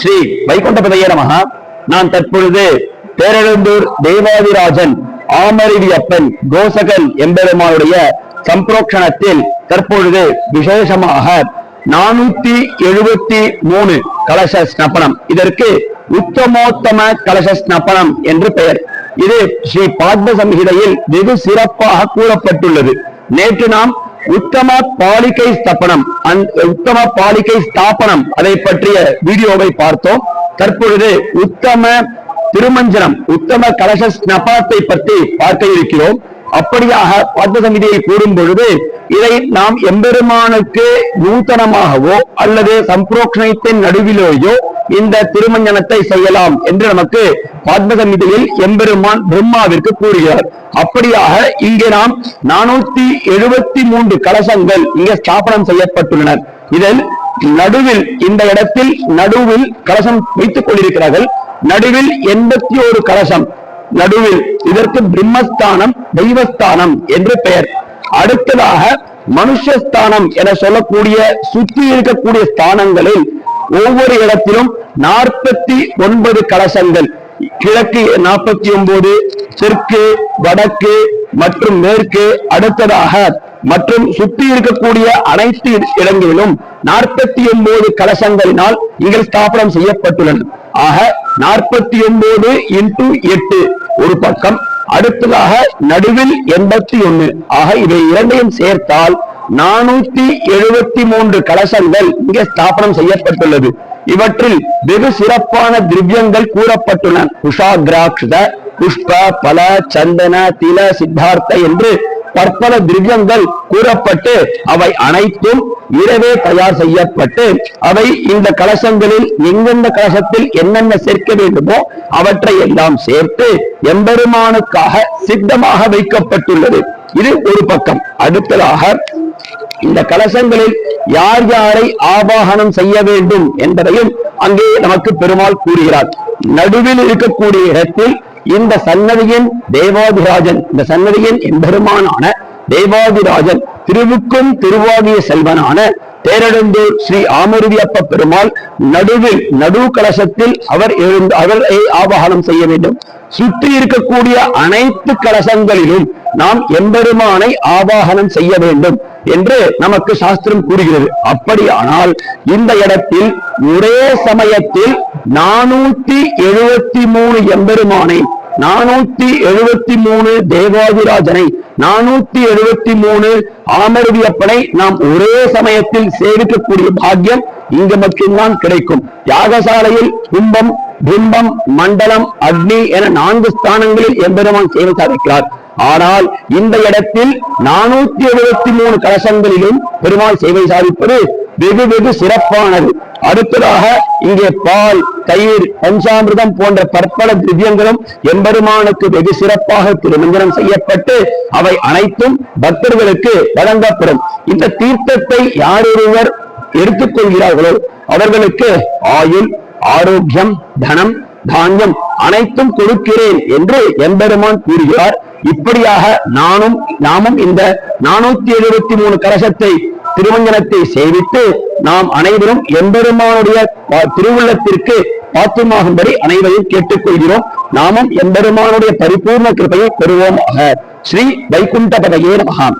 ஸ்ரீ வைகுண்டபதையே நமக நான் தற்பொழுது பேரெழுந்தூர் தேவாதிராஜன் ஆமருவி அப்பன் கோசகன் எம்பெருமானுடைய சம்பிரோக்ஷணத்தில் தற்பொழுது விசேஷமாக நானூத்தி எழுபத்தி மூணு கலச ஸ்னப்பனம். இதற்கு உத்தமோத்தம கலச ஸ்னப்பனம் என்று பெயர். இது ஸ்ரீ பாத்ம சம்ஹிதையில் வெகு சிறப்பாக கூறப்பட்டுள்ளது. நேற்று நாம் உத்தம பாலிகை ஸ்தப்பனம். உத்தம பாலிகை ஸ்தாபனம் அதை பற்றிய வீடியோவை பார்த்தோம். தற்பொழுது உத்தம திருமஞ்சனம் உத்தம கலச ஸ்னபனத்தை பற்றி பார்க்க இருக்கிறோம். அப்படியாக பத்ம சமிதியை கூறும் பொழுது இதை நாம் எம்பெருமானுக்கு நூத்தனமாகவோ அல்லது சம்பிரோக்ஷணத்தின் நடுவிலேயோ இந்த திருமஞ்சனத்தை செய்யலாம் என்று நமக்கு பத்மசமிதியில் எம்பெருமான் பிரம்மாவிற்கு கூறுகிறார். அப்படியாக இங்கே நாம் நானூத்தி எழுபத்தி மூன்று கலசங்கள் இங்கே ஸ்தாபனம் செய்யப்பட்டுள்ளன. இதில் நடுவில் இந்த இடத்தில் நடுவில் கலசம் வைத்துக் கொண்டிருக்கிறார்கள். நடுவில் எண்பத்தி ஒரு கலசம். நடுவில் இதற்கு பிரம்மஸ்தானம் தெய்வஸ்தானம் என்று பெயர். அடுத்ததாக மனுஷஸ்தானம் என சொல்லக்கூடிய சுற்றி இருக்கக்கூடிய ஸ்தானங்களில் ஒவ்வொரு இடத்திலும் நாற்பத்தி ஒன்பது கலசங்கள். கிழக்கு நாற்பத்தி ஒன்பது தெற்கு வடக்கு மற்றும் மேற்கு. அடுத்ததாக மற்றும் சுற்றி இருக்கக்கூடிய அனைத்து இடங்களிலும் நாற்பத்தி ஒன்பது கலசங்களினால் இங்கே ஸ்தாபனம் செய்யப்பட்டுள்ளன. ஆக நாற்பத்தி ஒன்பது இன்டு எட்டு ஒரு பக்கம் அடுத்ததாக நடுவில் எண்பத்தி ஒன்னு ஆக இவை இரண்டையும் சேர்த்தால் நானூத்தி எழுபத்தி மூன்று கலசங்கள் இங்கே ஸ்தாபனம் செய்யப்பட்டுள்ளது. இவற்றில் வெகு சிறப்பான திவ்யங்கள் கூறப்பட்டுள்ளன. குஷாகிராட்சத புஷ்ப பல சந்தன தில சித்தார்த்த என்று பற்பல திவ்யங்கள் கூறப்பட்டு அவை அனைத்தும் இரவே தயார் செய்யப்பட்டு அவை இந்த கலசங்களில் எந்தெந்த கலசத்தில் என்னென்ன சேர்க்க வேண்டுமோ அவற்றை எல்லாம் சேர்த்து எம்பெருமானுக்காக சித்தமாக வைக்கப்பட்டுள்ளது. இது ஒரு பக்கம். அடுத்ததாக இந்த கலசங்களில் யார் யாரை ஆவாகனம் செய்ய வேண்டும் என்பதையும் அங்கே நமக்கு பெருமாள் கூறுகிறார். நடுவில் இருக்கக்கூடிய இடத்தில் இந்த சன்னதியின் தேவாதிராஜன் இந்த சன்னதியின் எம்பெருமானான தேவாதிராஜன் திருவுக்கும் திருவாகிய செல்வனான தேரடந்தூர் ஸ்ரீ ஆமருவியப்ப பெருமாள் நடுவில் நடு கலசத்தில் அவர் எழுந்து அவரை ஆவாகனம் செய்ய வேண்டும். சுற்றி இருக்கக்கூடிய அனைத்து கலசங்களிலும் நாம் எம்பெருமானை ஆவாகனம் செய்ய வேண்டும் என்று நமக்கு சாஸ்திரம் கூறுகிறது. அப்படியானால் இந்த இடத்தில் ஒரே சமயத்தில் நானூத்தி எழுபத்தி மூணு எம்பெருமானை நானூத்தி எழுபத்தி மூணு தேவாதிராஜனை நானூத்தி எழுபத்தி மூணு ஆமருவியப்பனை நாம் ஒரே சமயத்தில் சேவிக்கக்கூடிய பாக்கியம் இங்கு மட்டும்தான் கிடைக்கும். யாகசாலையில் கும்பம் பிம்பம் மண்டலம் அக்னி என நான்கு ஸ்தானங்களில் எம்பெருமான் சேவை சாதிக்கிறார் ஆனால் இந்த இடத்தில் நானூத்தி எழுபத்தி மூணு கலசங்களிலும் பெருமாள் சேவை சாதிப்பது வெகு வெகு சிறப்பானது. அடுத்ததாக இங்கே பால் தயிர் பஞ்சாமிர்தம் போன்ற பற்பல திவ்யங்களும் எம்பெருமானுக்கு வெகு சிறப்பாக திருமஞ்சனம் செய்யப்பட்டு அவை அனைத்தும் பக்தர்களுக்கு வழங்கப்படும். இந்த தீர்த்தத்தை யாரொருவர் எடுத்துக்கொள்கிறார்களோ அவர்களுக்கு ஆயுள் ஆரோக்கியம் தனம் தானியம் அனைத்தும் கொடுக்கிறேன் என்று எம்பெருமான் கூறுகிறார். இப்படியாக நானும் நாமும் இந்த நானூத்தி எழுபத்தி மூணு கலசத்தை திருமஞ்சனத்தை சேவித்து நாம் அனைவரும் எம்பெருமானுடைய திருவுள்ளத்திற்கு பாத்திரமாகும்படி அனைவரையும் கேட்டுக்கொள்கிறோம். நாமும் எம்பெருமானுடைய பரிபூர்ண கிருபையை பெறுவோம் ஸ்ரீ வைகுண்டபதையே மகான் நமகாம்